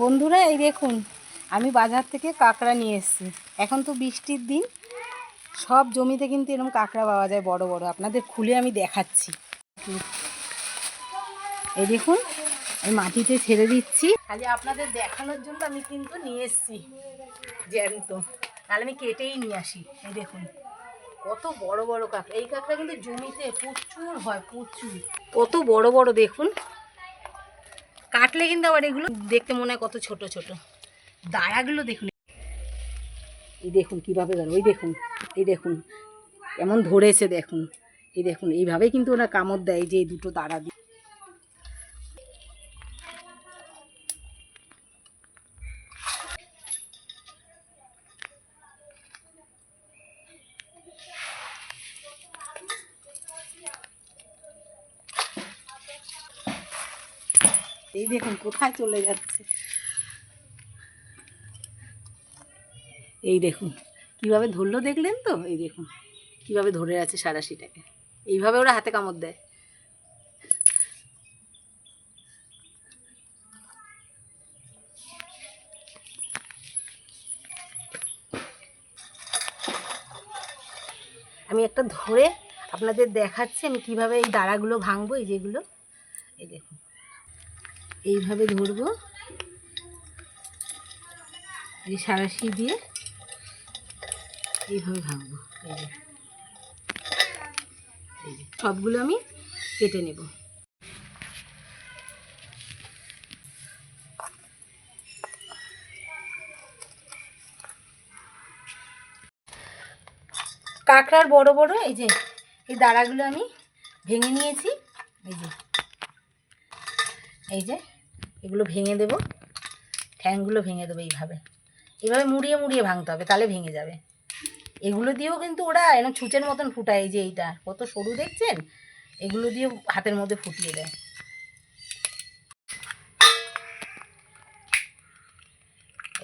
বন্ধুরা, এই দেখুন, আমি বাজার থেকে কাঁকড়া নিয়ে এসেছি। এখন তো বৃষ্টির দিন, সব জমিতে কিন্তু এরকম কাঁকড়া পাওয়া যায়, বড় বড়। আপনাদের খুলে আমি দেখাচ্ছি। এই দেখুন আমি মাটিতে ছেড়ে দিচ্ছি। খালি আপনাদের দেখানোর জন্য আমি কিন্তু নিয়ে এসেছি, জ্যান্ত। তাহলে আমি কেটেই নিয়ে আসি। এই দেখুন, কত বড় বড় কাঁকড়া। এই কাঁকড়া কিন্তু জমিতে প্রচুর হয়, প্রচুর। কত বড় বড় দেখুন কাটলে কিন্তু আবার এগুলো দেখতে মনে হয় কত ছোট ছোট। দাঁড়াগুলো দেখুন। এই দেখুন কীভাবে দাঁড়ো ওই দেখুন, এই দেখুন। এমন ধরেছে দেখুন। এই দেখুন, এইভাবেই কিন্তু ওরা কামড় দেয় যে এই দুটো দাঁড়া দিয়ে। এই দেখুন, কোথায় চলে যাচ্ছে? এই দেখুন, কীভাবে ধরলো দেখলেন তো? এই দেখুন, কীভাবে ধরে আছে সারাশিটাকে? এইভাবে ওরা হাতে কামড় দেয়। আমি একটা ধরে আপনাদের দেখাচ্ছি, আমি কীভাবে এই দাঁড়াগুলো ভাঙবো, এই যেগুলো। এই দেখুন। এইভাবে ধরবো। এই সারাশি দিয়ে এইভাবে ভাঙবো। এই যে সবগুলো আমি কেটে নেব। কাঁকড়ার বড় বড় এই যে, এই দাঁড়াগুলো আমি ভেঙে নিয়েছি। এই যে এই যে এগুলো ভেঙে দেব। ঠ্যাংগুলো ভেঙে দেবো এইভাবে। এইভাবে মুড়িয়ে মুড়িয়ে ভাঙতে হবে তাহলে ভেঙে যাবে। এগুলো দিয়েও কিন্তু ওরা এমন ছুঁচের মতন ফুটায় এই যে এইটা। কত সরু দেখছেন? এগুলো দিয়েও হাতের মধ্যে ফুটিয়ে দেয়।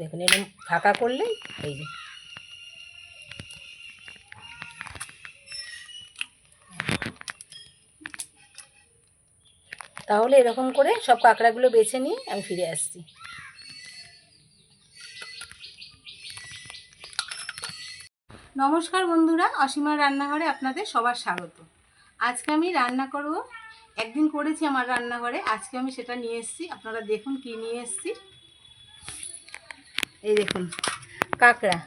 দেখুন এরকম ফাঁকা করলেই এই যে তাহলে এরকম করে সব কাঁকড়াগুলো বেছে নিয়ে আমি ফিরে আসছি। নমস্কার বন্ধুরা, অসীমার রান্নাঘরে আপনাদের সবার স্বাগত। আজকে আমি রান্না করব, একদিন করেছি আমার রান্নাঘরে, আজকে আমি সেটা নিয়ে এসেছি, আপনারা দেখুন কি নিয়ে এসেছি। এই দেখুন, কাঁকড়া।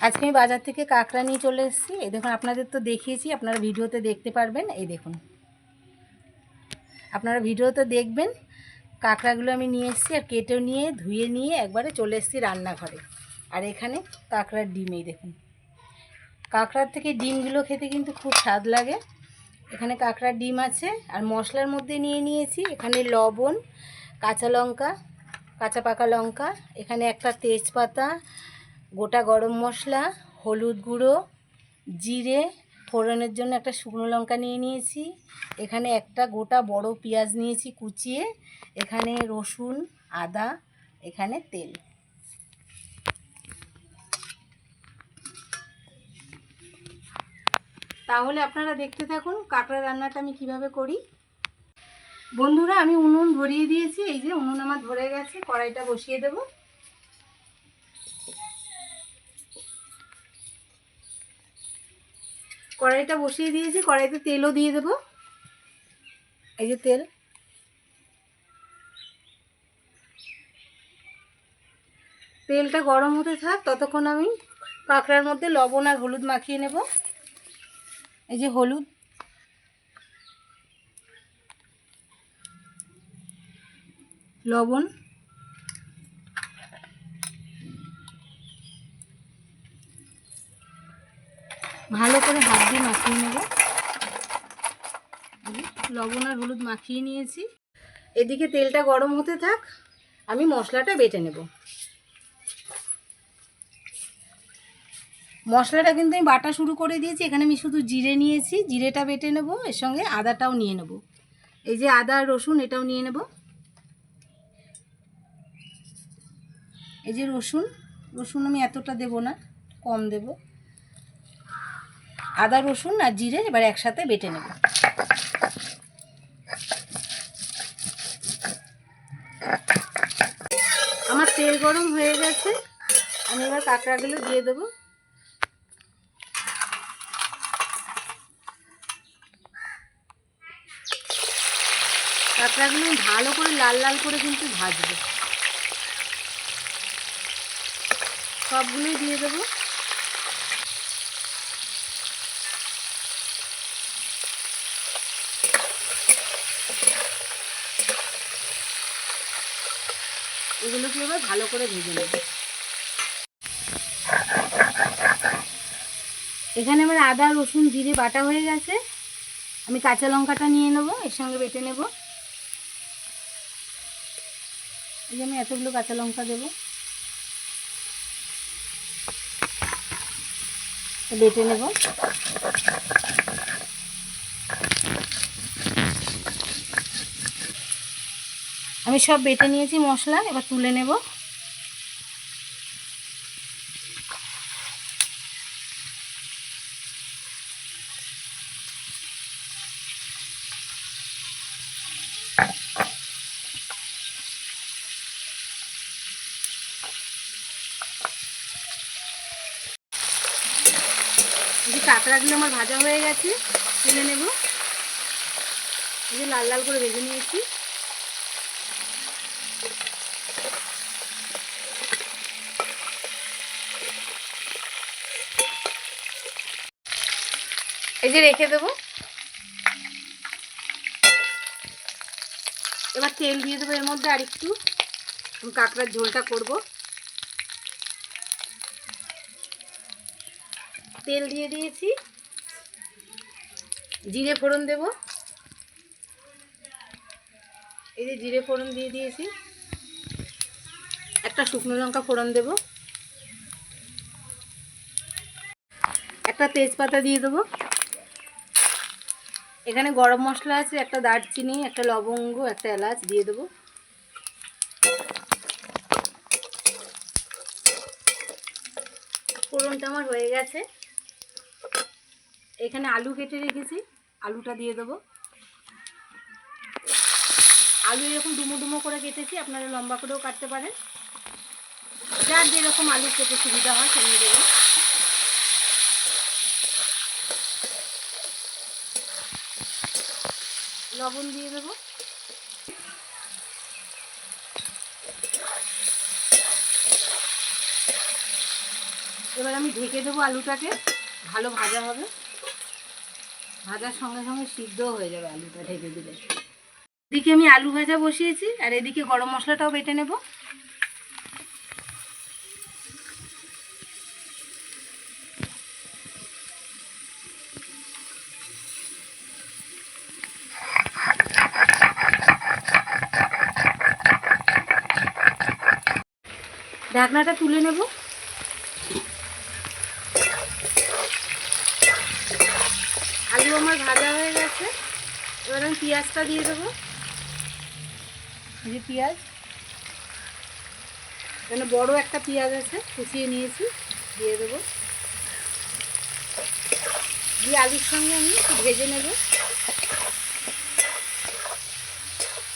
আজকে আমি বাজার থেকে কাঁকড়া নিয়ে চলে এসেছি, এই দেখুন আপনাদের তো দেখিয়েছি, আপনারা ভিডিওতে দেখতে পারবেন, এই দেখুন। আপনারা ভিডিওতে দেখবেন। কাঁকড়াগুলো আমি নিয়ে এসেছি আর কেটেও নিয়ে, ধুয়ে নিয়ে একবারে চলে এসেছি রান্নাঘরে। আর এখানে কাঁকড়ার ডিম, এই দেখুন। কাঁকড়ার থেকে ডিমগুলো খেতে কিন্তু খুব স্বাদ লাগে। এখানে কাঁকড়ার ডিম আছে আর মশলার মধ্যে নিয়ে নিয়েছি। এখানে লবণ, কাঁচা লঙ্কা, কাঁচা পাকা লঙ্কা, এখানে একটা তেজপাতা, গোটা গরম মশলা, হলুদ গুঁড়ো, জিরে ফোড়নের জন্য একটা শুকনো লঙ্কা নিয়ে নিয়েছি। এখানে একটা গোটা বড় পেঁয়াজ নিয়েছি কুচিয়ে। এখানে রসুন, আদা, এখানে তেল। তাহলে আপনারা দেখতে থাকুন কাঁকড়া রান্নাটা আমি কীভাবে করি। বন্ধুরা, আমি উনুন ধরিয়ে দিয়েছি। এই যে উনুন আমার ধরে গেছে, কড়াইটা বসিয়ে দেব। কড়াইটা বসিয়ে দিয়েছি, কড়াইতে তেলও দিয়ে দেব। এই যে তেল। তেলটা গরম হতে থাক, ততক্ষণ আমি কাঁকড়ার মধ্যে লবণ আর হলুদ মাখিয়ে নেব। এই যে হলুদ। লবণ। ভালো করে হাত দিয়ে মাখিয়ে নেব। লবণ আর হলুদ মাখিয়ে নিয়েছি। এদিকে তেলটা গরম হতে থাক, আমি মশলাটা বেটে নেব। মশলাটা কিন্তু আমি বাটা শুরু করে দিয়েছি, এখানে আমি শুধু জিরে নিয়েছি, জিরেটা বেটে নেব, এর সঙ্গে আদাটাও নিয়ে নেব। এই যে আদা, রসুন, এটাও নিয়ে নেব। এই যে রসুন রসুন আমি এতটা দেব না, কম দেব। আদা, রসুন আর জিরে এবার একসাথে বেটে নেব। আমার তেল গরম হয়ে গেছে। আমি এবার কাঁকড়াগুলো দিয়ে দেবো। কাঁকড়াগুলো ভালো করে লাল লাল করে কিন্তু ভাজবো। সবগুলোই দিয়ে দেবো। এগুলোকে এবার ভালো করে ভেজে নেব? এখানে আমার আদা, রসুন, জিরে বাটা হয়ে গেছে। আমি কাঁচা লঙ্কাটা নিয়ে নেব, এর সঙ্গে বেটে নেব। এই আমি এতগুলো কাঁচা লঙ্কা দেবো। বেটে নেব। আমি সব বেটে নিয়েছি মশলা, এবার তুলে নেব। কাঁকড়াগুলো আমার ভাজা হয়ে গেছে, তুলে নেব। এই যে লাল লাল করে ভেজে নিয়েছি। এই যে রেখে দেবো। এবার তেল দিয়ে দেবো এর মধ্যে আর একটু কাঁকড়ার ঝোলটা করব। তেল দিয়ে দিয়েছি। জিরে ফোড়ন দেব। এই যে জিরে ফোড়ন দিয়ে দিয়েছি। একটা শুকনো লঙ্কা ফোড়ন দেব। একটা তেজপাতা দিয়ে দেবো। এখানে গরম মশলা আছে, একটা দারচিনি, একটা লবঙ্গ, একটা এলাচ দিয়ে দেবো। ফোড়নটা আমার হয়ে গেছে। এখানে আলু কেটে রেখেছি, আলুটা দিয়ে দেবো। আলু এরকম ডুমো ডুমো করে কেটেছি, আপনারা লম্বা করেও কাটতে পারেন। যার যেরকম আলু কেটে সুবিধা হয়, সেমনি দেবেন। লবণ দিয়ে দেবো। এবার আমি ঢেকে দেবো আলুটাকে, ভালো ভাজা হবে। ভাজার সঙ্গে সঙ্গে সিদ্ধও হয়ে যাবে আলুটা ঢেকে দিলে। এদিকে আমি আলু ভাজা বসিয়েছি, আর এদিকে গরম মশলাটাও বেটে নেব। ঢাকনাটা তুলে নেব। আলু আমার ভাজা হয়ে গেছে। এবার আমি পেঁয়াজটা দিয়ে দেবো। যে পেঁয়াজ। এখানে বড় একটা পেঁয়াজ আছে, কুচিয়ে নিয়েছি, দিয়ে দেবো। দিয়ে আলুর সঙ্গে আমি ভেজে নেব।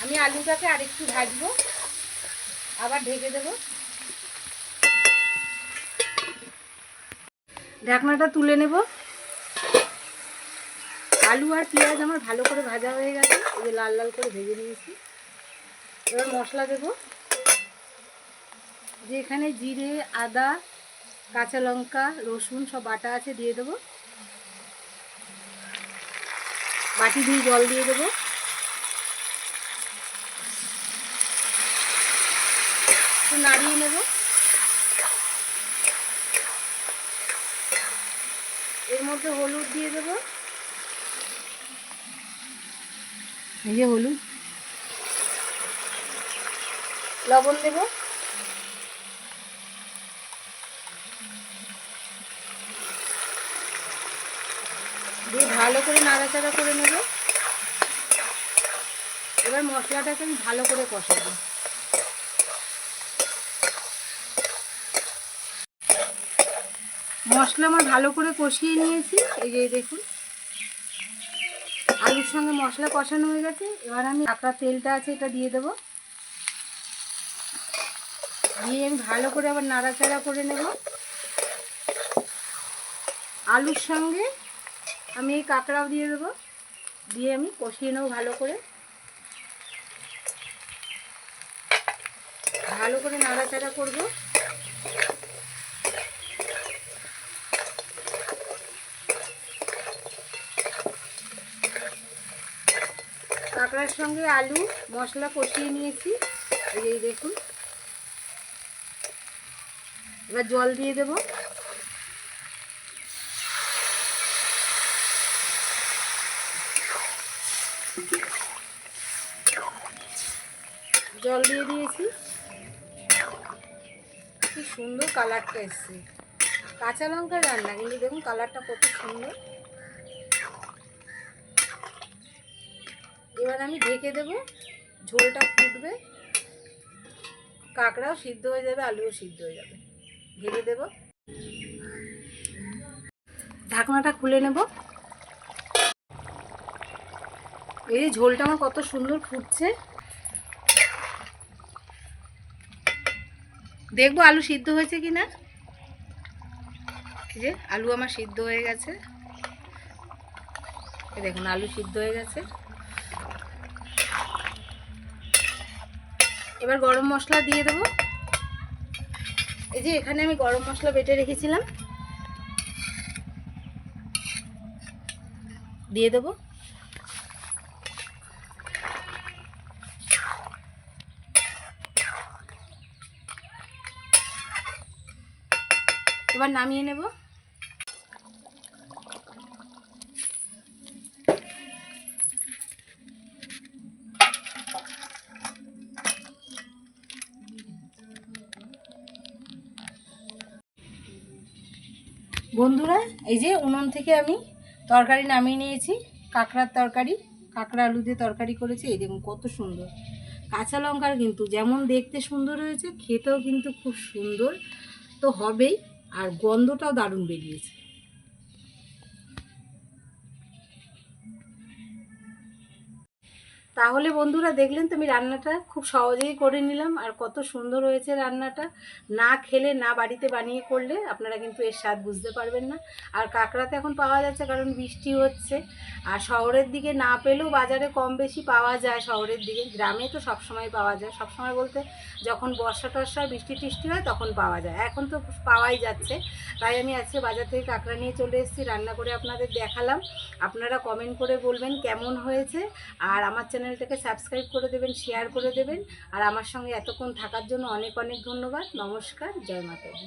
আমি আলুটাকে আরেকটু ভাজবো। আবার ঢেকে দেবো। ঢাকনাটা তুলে নেব। আলু আর পেঁয়াজ আমার ভালো করে ভাজা হয়ে গেছে। এই যে লাল লাল করে ভেজে নিয়েছি। এবার মশলা দেব। যে এখানে জিরে, আদা, কাঁচা লঙ্কা, রসুন সব বাটা আছে দিয়ে দেবো। বাটি দিয়ে জল দিয়ে দেবো একটু নাড়িয়ে নেব এর মধ্যে হলুদ দিয়ে দেবো। এই যে হলুদ। লবণ দেব। দিয়ে ভালো করে নাড়াচাড়া করে নেব। এবার মশলাটাকে আমি ভালো করে কষাবো। মশলা আমার ভালো করে কষিয়ে নিয়েছি। এই যে দেখুন। আলুর সঙ্গে মশলা কষানো হয়ে গেছে। এবার আমি কাঁকড়া তেলটা আছে, এটা দিয়ে দেবো। দিয়ে আমি ভালো করে আবার নাড়াচাড়া করে নেব। আলুর সঙ্গে আমি এই কাঁকড়াও দিয়ে দেবো। দিয়ে আমি কষিয়ে নেব ভালো করে। ভালো করে নাড়াচাড়া করব। কাঁকড়ার সঙ্গে আলু, মশলা কষিয়ে নিয়েছি। এই দেখুন। এবার জল দিয়ে দেব। জল দিয়ে দিয়েছি। কি সুন্দর কালারটা এসছে। কাঁচা লঙ্কার রান্না, কিন্তু দেখুন কালারটা কত সুন্দর। এবার আমি ঢেকে দেব, ঝোলটা ফুটবে, কাঁকড়াও সিদ্ধ হয়ে যাবে, আলুও সিদ্ধ হয়ে যাবে। ঢেকে দেব। ঢাকনাটা খুলে নেব। এই ঝোলটা আমার কত সুন্দর ফুটছে। দেখব আলু সিদ্ধ হয়েছে কি না যে আলু আমার সিদ্ধ হয়ে গেছে। দেখুন, আলু সিদ্ধ হয়ে গেছে। এবার গরম মশলা দিয়ে দেবো। এই যে এখানে আমি গরম মশলা বেটে রেখেছিলাম। দিয়ে দেবো। এবার নামিয়ে নেব। বন্ধুরা, এই যে উনুন থেকে আমি তরকারি নামিয়ে নিয়েছি। কাঁকড়ার তরকারি, কাঁকড়া আলু দিয়ে তরকারি করেছি। এই দেখুন কত সুন্দর। কাঁচা লঙ্কার কিন্তু যেমন দেখতে সুন্দর হয়েছে, খেতেও কিন্তু খুব সুন্দর। তো হবেই, আর গন্ধটাও দারুণ বেরিয়েছে। তাহলে বন্ধুরা দেখলেন তো আমি রান্নাটা খুব সহজেই করে নিলাম আর কত সুন্দর হয়েছে রান্নাটা। না খেলে, না বাড়িতে বানিয়ে করলে আপনারা কিন্তু এর স্বাদ বুঝতে পারবেন না। আর কাঁকড়াতে এখন পাওয়া যাচ্ছে কারণ বৃষ্টি হচ্ছে। আর শহরের দিকে না পেলেও বাজারে কম বেশি পাওয়া যায় শহরের দিকে। গ্রামে তো সব সময় পাওয়া যায়। সব সময় বলতে যখন বর্ষা টর্ষা, বৃষ্টি টিষ্টি হয় তখন পাওয়া যায়। এখন তো পাওয়াই যাচ্ছে। তাই আমি আজকে বাজার থেকে কাঁকড়া নিয়ে চলে এসেছি। রান্না করে আপনাদের দেখালাম। আপনারা কমেন্ট করে বলবেন কেমন হয়েছে। আর আমার চ্যানেলটাকে সাবস্ক্রাইব করে দেবেন শেয়ার করে দেবেন। আর আমার সঙ্গে এতক্ষণ থাকার জন্য অনেক অনেক ধন্যবাদ। নমস্কার, জয় মাতাজি।